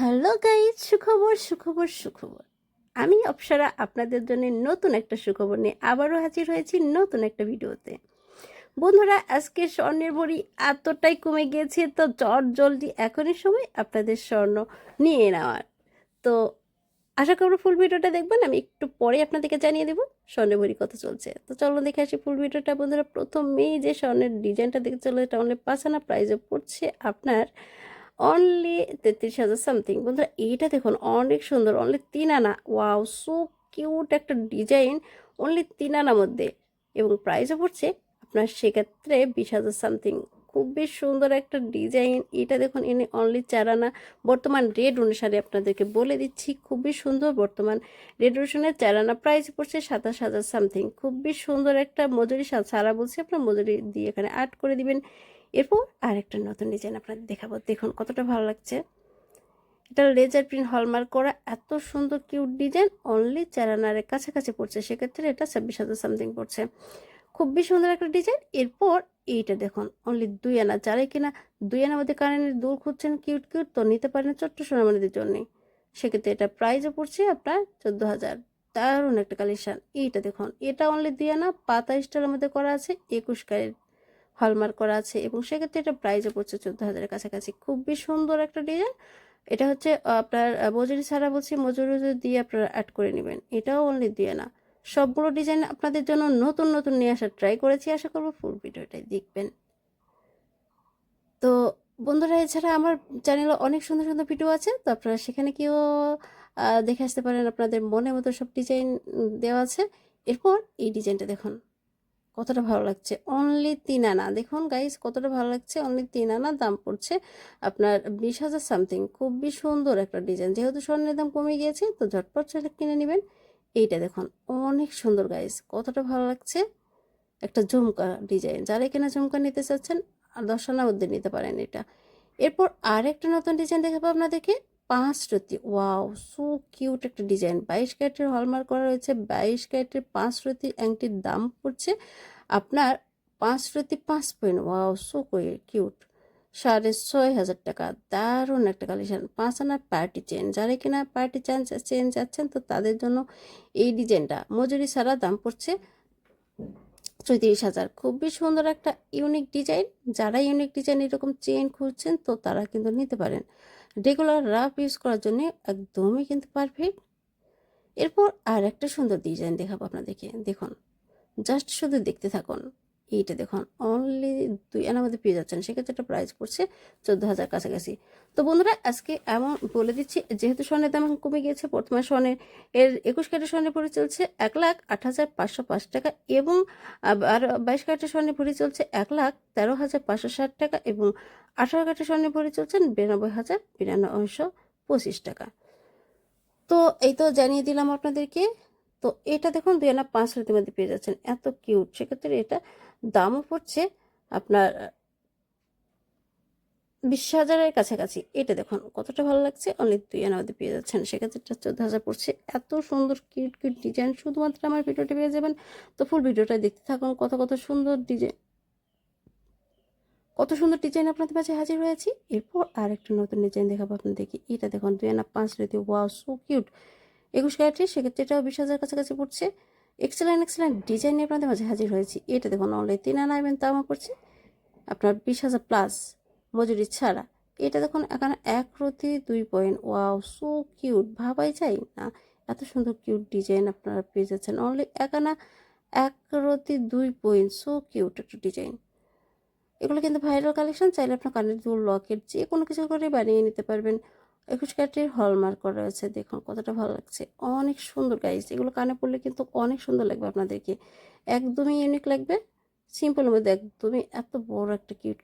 Hello guys, সুখবর সুখবর সুখবর। আমি অপসরা, আপনাদের জন্য নতুন একটা সুখবর নিয়ে আবারও হাজির হয়েছি নতুন একটা ভিডিওতে। বন্ধুরা, আজকে স্বর্ণের ভরি এতটাই কমে গিয়েছে, তো চট জলদি এখনই সময় আপনাদের স্বর্ণ নিয়ে নেওয়ার। তো আশা করব ফুল ভিডিওটা দেখবেন, আমি একটু পরে আপনাদেরকে জানিয়ে দেবো স্বর্ণের ভরি কত চলছে। তো চলো দেখে আসি ফুল ভিডিওটা। বন্ধুরা, প্রথমেই যে স্বর্ণের ডিজাইনটা দেখে চলো এটা অনলি পাঁচ আনা প্রাইজে পড়ছে আপনার অনলি তেত্রিশ হাজার সামথিং বন্ধুরা, এইটা দেখুন, অনেক সুন্দর অনলি তিন আনা। ওয়াও সো কিউট একটা ডিজাইন অনলি তিন আনার মধ্যে। এবং প্রাইসও পড়ছে আপনার সেক্ষেত্রে বিশ হাজার সামথিং খুব খুবই সুন্দর একটা ডিজাইন এটা দেখুন, এনে অনলি চার আনা। বর্তমান রেড অনুসারে আপনাদেরকে বলে দিচ্ছি খুবই সুন্দর বর্তমান রেড অনুসারে চার আনা প্রাইস পড়ছে সাতাশ হাজার সামথিং খুবই সুন্দর একটা মজুরি, সারা বলছে আপনার মজুরি দিয়ে এখানে আর্ট করে দিবেন। এরপর আর একটা নতুন ডিজাইন আপনাদের দেখাবো। দেখুন কতটা ভালো লাগছে। এটা লেজার প্রিন্ট হলমার্ক করা এত সুন্দর কিউট ডিজাইন অনলি চারানারের কাছাকাছি পড়ছে। সেক্ষেত্রে এটা ছাব্বিশ হাজার সামথিং পড়ছে। খুবই সুন্দর একটা ডিজাইন এরপর এইটা দেখুন অনলি দুই আনা। যারাই কিনা দুই আনার মধ্যে কারেন্টের দূর খুঁজছেন কিউট কিউট তো নিতে পারেন ছোট্ট সোনামানিদের জন্য। সেক্ষেত্রে এটা প্রাইজও পড়ছে আপনার চোদ্দ হাজার। দারুণ একটা কালেকশান এইটা দেখুন, এটা অনলি দুই আনা, পাতা স্টাইলের মধ্যে করা আছে, একুশ ক্যারেট হলমার্ক করা আছে এবং সেক্ষেত্রে এটা প্রাইসও পড়ছে চোদ্দ হাজারের কাছাকাছি। খুবই সুন্দর একটা ডিজাইন। এটা হচ্ছে আপনার মজুরি ছাড়া বলছি, মজুরি দিয়ে আপনারা অ্যাড করে নেবেন, এটাও অনলি দিয়ে না। সবগুলো ডিজাইন আপনাদের জন্য নতুন নতুন নিয়ে আসার ট্রাই করেছি, আশা করব ফুল ভিডিওটাই দেখবেন। তো বন্ধুরা, এছাড়া আমার চ্যানেলে অনেক সুন্দর সুন্দর ভিডিও আছে, তো আপনারা সেখানে কেউ দেখে আসতে পারেন, আপনাদের মনের মতো সব ডিজাইন দেওয়া আছে। এরপর এই ডিজাইনটা দেখুন। কতটা ভালো লাগছে? অনলি তিন আনা। দেখুন গাইস কতটা ভালো লাগছে? অনলি তিন আনা, দাম পড়ছে আপনার বিশ হাজার সামথিং খুবই সুন্দর একটা ডিজাইন যেহেতু স্বর্ণের দাম কমে গিয়েছে, তো ঝটপট সেটা কিনে নেবেন। এইটা দেখুন, অনেক সুন্দর গাইস কতটা ভালো লাগছে? একটা ঝুমকা ডিজাইন যারা এখানে ঝুমকা নিতে চাচ্ছেন আর দশ আনার মধ্যে নিতে পারেন এটা। এরপর আর একটা নতুন ডিজাইন দেখাবো আপনাদেরকে। পাঁচ রতি। ওয়াও সো কিউট একটা ডিজাইন বাইশ ক্যারেটের হলমার্ক করা রয়েছে। বাইশ ক্যারেটের পাঁচ রতি। অ্যাংটির দাম পড়ছে আপনার পাঁচ রতি পাঁচ পয়েন্ট ওয়াও সো কিউট সাড়ে ছয় হাজার টাকা, দারুণ একটা কালেকশন পাঁচ আনার পার্টি চেন যারা কিনা পার্টি চেন চেন যাচ্ছেন, তো তাদের জন্য এই ডিজাইনটা মজুরি ছাড়া দাম পড়ছে চৌত্রিশ হাজার। খুবই সুন্দর একটা ইউনিক ডিজাইন যারা ইউনিক ডিজাইন এরকম চেন খুঁজছেন, তো তারা কিন্তু নিতে পারেন। রেগুলার রাফ ইউজ করার জন্য একদমই কিন্তু পারফেক্ট এরপর আর একটা সুন্দর ডিজাইন দেখাবো আপনাদেরকে। দেখুন জাস্ট শুধু দেখতে থাকুন। এইটা দেখুন অনলি দুই আনার মধ্যে পেয়ে যাচ্ছেন। সেক্ষেত্রে একটা প্রাইস পড়ছে চোদ্দ হাজার কাছাকাছি। তো বন্ধুরা, আজকে এমন বলে দিচ্ছি, যেহেতু স্বর্ণের দাম কমে গিয়েছে, বর্তমান স্বর্ণের, এর একুশ ক্যারেটের স্বর্ণের পরে চলছে এক লাখ আট হাজার পাঁচশো পাঁচ টাকা এবং আর বাইশ ক্যারেটের স্বর্ণের ভরি চলছে এক লাখ তেরো হাজার পাঁচশো ষাট টাকা এবং আঠারো ক্যারেটের স্বর্ণের ভরি চলছেন বিরানব্বই হাজার বিরানব্বইশো পঁচিশ টাকা। তো এই তো জানিয়ে দিলাম আপনাদেরকে। তো এটা দেখুন দুই আনা পাঁচ হাজারের মধ্যে পেয়ে যাচ্ছেন। এত কিউট সেক্ষেত্রে এটা দামও পড়ছে আপনার বিশ হাজারের কাছাকাছি। এটা দেখুন কতটা ভালো লাগছে অনলি দুই আনা মধ্যে পেয়ে যাচ্ছেন। সেক্ষেত্রে এটা চোদ্দ হাজার পড়ছে। এত সুন্দর কিউট কিউট ডিজাইন শুধুমাত্র আমার ভিডিওটা পেয়ে যাবেন। তো ফুল ভিডিওটা দেখতে থাকুন, কত কত সুন্দর ডিজাইন কত সুন্দর ডিজাইন আপনাদের মাঝে হাজির হয়েছি। এরপর আর একটা নতুন ডিজাইন দেখাবো আপনাদেরকে। এটা দেখুন দুই আনা পাঁচ রেতে ওয়াও সো কিউট একুশ ক্যারেটের সেক্ষেত্রে এটাও বিশ হাজার কাছাকাছি পড়ছে। এক্সেলেন্ট এক্সেলেন্ট ডিজাইন নিয়ে আপনাদের মাঝে হাজির হয়েছি। এটা দেখুন অনলি তিন আনা এবং দামও পড়ছে। আপনার বিশ হাজার প্লাস মজুরি ছাড়া। এটা দেখুন, এখানে এক রতি দুই পয়েন্ট ওয়াও সো কিউট ভাবাই যায় না। এত সুন্দর কিউট ডিজাইন আপনারা পেয়ে যাচ্ছেন অনলি একানা এক রতি দুই পয়েন্ট সো কিউট একটা ডিজাইন এগুলো কিন্তু ভাইরাল কালেকশন চাইলে আপনার কানের দুল লকেট যে কোনো কিছু করে বানিয়ে নিতে পারবেন। একুশ ক্যারেটের হলমার্ক করা রয়েছে। দেখুন কতটা ভালো লাগছে। অনেক সুন্দর গাইজ এগুলো কানে পড়লে কিন্তু অনেক সুন্দর লাগবে আপনাদেরকে। একদমই ইউনিক লাগবে। সিম্পলের মধ্যে একদমই এত বড় একটা কিউট